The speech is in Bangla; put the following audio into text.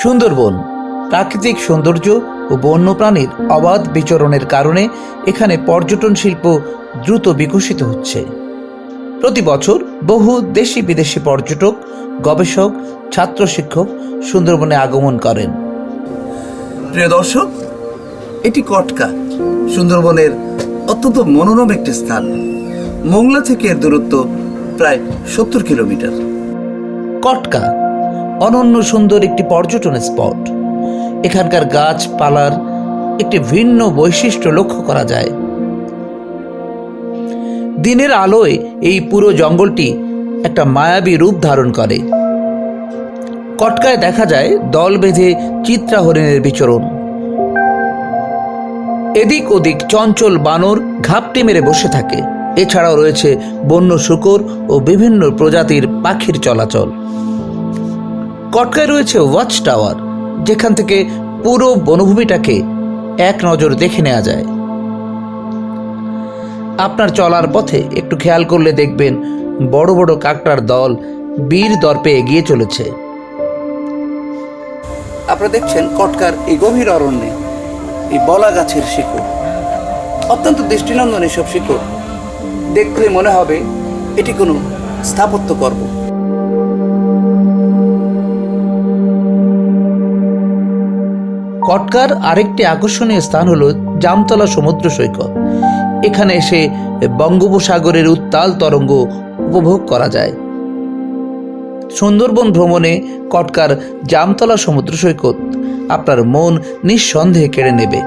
সুন্দরবন, প্রাকৃতিক সৌন্দর্য ও বন্যপ্রাণীর অবাধ বিচরণের কারণে এখানে পর্যটন শিল্প দ্রুত বিকশিত হচ্ছে। প্রতি বছর বহু দেশি বিদেশি পর্যটক, গবেষক ছাত্র শিক্ষক সুন্দরবনে আগমন করেন। প্রিয় দর্শক, এটি কটকা, সুন্দরবনের অত্যন্ত মনোরম একটি স্থান। মোংলা থেকে এর দূরত্ব প্রায় সত্তর কিলোমিটার। কটকা, অনন্য সুন্দর একটি পর্যটন স্পট। এখানকার গাছপালার একটি ভিন্ন বৈশিষ্ট্য লক্ষ্য করা যায়। দিনের আলোয় এই পুরো জঙ্গলটি একটা মায়াবী রূপ ধারণ করে। কটকায় দেখা যায় দল বেঁধে চিত্রা হরিণের বিচরণ। এদিক ওদিক চঞ্চল বানর ঘাপটি মেরে বসে থাকে। এছাড়াও রয়েছে বন্য শুকর ও বিভিন্ন প্রজাতির পাখির চলাচল। কটকায় রয়েছে ওয়াচ টাওয়ার যেখান থেকে পুরো বনভূমিটাকে এক নজর দেখে নেওয়া যায়। আপনার চলার পথে একটু খেয়াল করলে দেখবেন বড় বড় কাকটার দল বীর দর্পে এগিয়ে চলেছে। আপনারা দেখছেন কটকার এই গভীর অরণ্যে এই বলা গাছের শিকড়। অত্যন্ত দৃষ্টিনন্দন এসব শিকড়। দেখলে মনে হবে এটি কোনো স্থাপত্য কর্ম কটকার আরেকটি আকর্ষণীয় স্থান হলো জামতলা সমুদ্র সৈকত। এখানে এসে বঙ্গোপসাগরের উত্তাল তরঙ্গ উপভোগ করা যায়। সুন্দরবন ভ্রমণে কটকার জামতলা সমুদ্র সৈকত আপনার মন নিঃসন্দেহে কেড়ে নেবে।